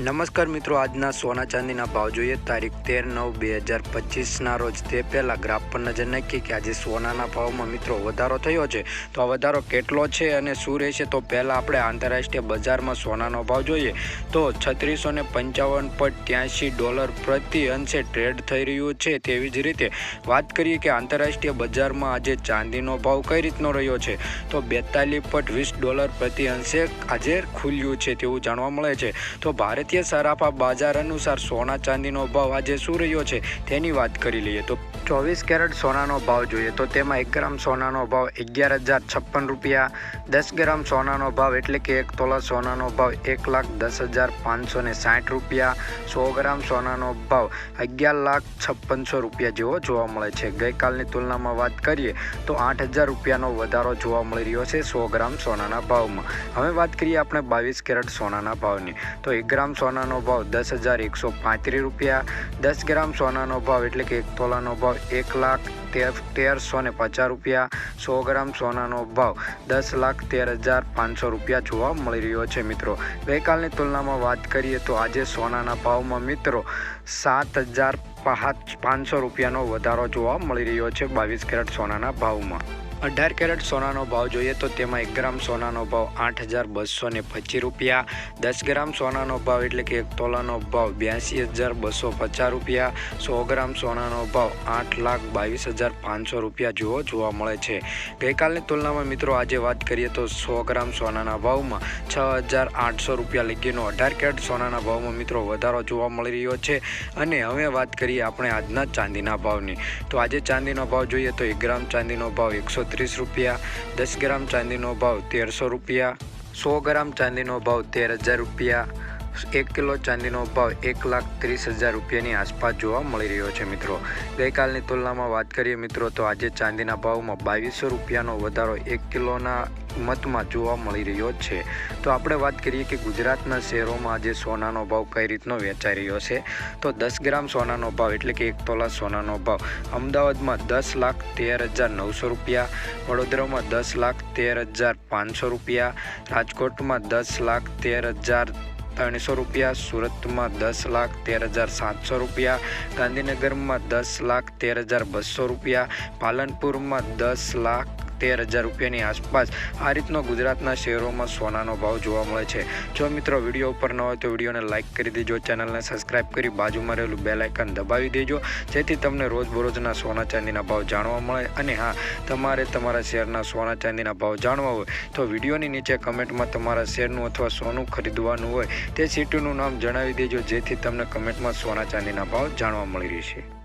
નમસ્કાર મિત્રો, આજના સોના ચાંદીના ભાવ જોઈએ. તારીખ તેર નવ બે હજાર પચીસના રોજ તે પહેલાં ગ્રાફ પર નજર નાખીએ કે આજે સોનાના ભાવમાં મિત્રો વધારો થયો છે. તો આ વધારો કેટલો છે અને શું રહેશે? તો પહેલાં આપણે આંતરરાષ્ટ્રીય બજારમાં સોનાનો ભાવ જોઈએ. તો છત્રીસો ને પંચાવન પોઈન્ટ ત્યાંશી ડોલર પ્રતિ અંશે ટ્રેડ થઈ રહ્યું છે. તેવી જ રીતે વાત કરીએ કે આંતરરાષ્ટ્રીય બજારમાં આજે ચાંદીનો ભાવ કઈ રીતનો રહ્યો છે? તો બેતાલીસ પોઈન્ટ વીસ ડોલર પ્રતિ અંશે આજે ખુલ્યું છે તેવું જાણવા મળે છે. તો ભારતીય સરાફા બજાર અનુસાર સોના ચાંદીનો ભાવ આજે શું રહ્યો છે. તેની વાત કરી લઈએ તો ચોવીસ કેરેટ સોનાનો ભાવ જોઈએ તો તેમાં એક ગ્રામ સોનાનો ભાવ અગિયાર હજાર છપ્પન રૂપિયા, દસ ગ્રામ સોનાનો ભાવ એટલે કે એક તોલા સોનાનો ભાવ એક લાખ દસ હજાર પાંચસો ને સાઠ રૂપિયા, સો ગ્રામ સોનાનો ભાવ અગિયાર લાખ છપ્પનસો રૂપિયા જેવો જોવા મળે છે. ગઈકાલની તુલનામાં વાત કરીએ તો આઠ હજાર રૂપિયાનો વધારો જોવા મળી રહ્યો છે સો ગ્રામ સોનાના ભાવમાં. હવે વાત કરીએ આપણે બાવીસ કેરેટ સોનાના ભાવની. તો એક ગ્રામ સોનાનો ભાવ દસ હજાર એકસો પાંત્રીસ રૂપિયા. દસ ગ્રામ સોનાનો ભાવ એટલે કે એક તોલાનો ભાવ એક લાખ તેર, તેરસો ને પચાસ રૂપિયા. સો ગ્રામ સોનાનો ભાવ દસ લાખ તેર હજાર પાંચસો રૂપિયા જોવા મળી રહ્યો છે મિત્રો. ગઈકાલની તુલનામાં વાત કરીએ તો આજે સોનાના ભાવમાં મિત્રો સાત હજાર પાંચસો રૂપિયાનો વધારો જોવા મળી રહ્યો છે બાવીસ કેરેટ સોનાના ભાવમાં. અઢાર કેરેટ સોનાનો ભાવ જોઈએ તો તેમાં એક ગ્રામ સોનાનો ભાવ આઠ હજાર બસો ને પચીસ રૂપિયા, દસ ગ્રામ સોનાનો ભાવ એટલે કે એક તોલાનો ભાવ બ્યાસી હજાર બસો પચાસ રૂપિયા, સો ગ્રામ સોનાનો ભાવ આઠ લાખ બાવીસ હજાર પાંચસો રૂપિયા જેવો જોવા મળે છે. ગઈકાલની તુલનામાં મિત્રો આજે વાત કરીએ તો સો ગ્રામ સોનાના ભાવમાં છ હજાર આઠસો રૂપિયા લગીનો અઢાર કેરેટ સોનાના ભાવમાં મિત્રો વધારો જોવા મળી રહ્યો છે. અને હવે વાત કરીએ આપણે આજના ચાંદીના ભાવની. તો આજે ચાંદીનો ભાવ જોઈએ તો એક ગ્રામ ચાંદીનો ભાવ એકસો ત્રીસ રૂપિયા, દસ ગ્રામ ચાંદીનો ભાવ તેરસો રૂપિયા, સો ગ્રામ ચાંદીનો ભાવ તેર હજાર રૂપિયા, એક કિલો ચાંદીનો ભાવ એક લાખ ત્રીસ હજાર રૂપિયાની આસપાસ જોવા મળી રહ્યો છે મિત્રો. ગઈકાલની તુલનામાં વાત કરીએ મિત્રો તો આજે ચાંદીના ભાવમાં બાવીસો રૂપિયાનો વધારો એક કિલોના મતમાં જોવા મળી રહ્યો છે. તો આપણે વાત કરીએ કે ગુજરાતના શહેરોમાં આજે સોનાનો ભાવ કઈ રીતનો વેચાઈ રહ્યો છે? તો દસ ગ્રામ સોનાનો ભાવ એટલે કે એક તોલા સોનાનો ભાવ. અમદાવાદમાં દસ લાખ તેર હજાર નવસો રૂપિયા, વડોદરામાં દસ લાખ તેર હજાર પાંચસો રૂપિયા, રાજકોટમાં દસ લાખ તેર હજાર ત્રણસો રૂપિયા, સુરતમાં દસ લાખ તેર હજાર સાતસો રૂપિયા, ગાંધીનગરમાં દસ લાખ તેર હજાર બસો રૂપિયા, પાલનપુરમાં દસ લાખ તેર હજાર રૂપિયાની આસપાસ આ રીતનો ગુજરાતના શહેરોમાં સોનાનો ભાવ જોવા મળે છે. જો મિત્રો વીડિયો ઉપર ન હોય તો વિડીયોને લાઇક કરી દેજો, ચેનલને સબસ્ક્રાઇબ કરી બાજુમાં રહેલું બે લાઇકન દબાવી દેજો, જેથી તમને રોજબરોજના સોના ચાંદીના ભાવ જાણવા મળે. અને હા, તમારે તમારા શેરના સોના ચાંદીના ભાવ જાણવા હોય તો વિડીયોની નીચે કમેન્ટમાં તમારા શેરનું અથવા સોનું ખરીદવાનું હોય તે સિટીનું નામ જણાવી દેજો, જેથી તમને કમેન્ટમાં સોના ચાંદીના ભાવ જાણવા મળી રહેશે.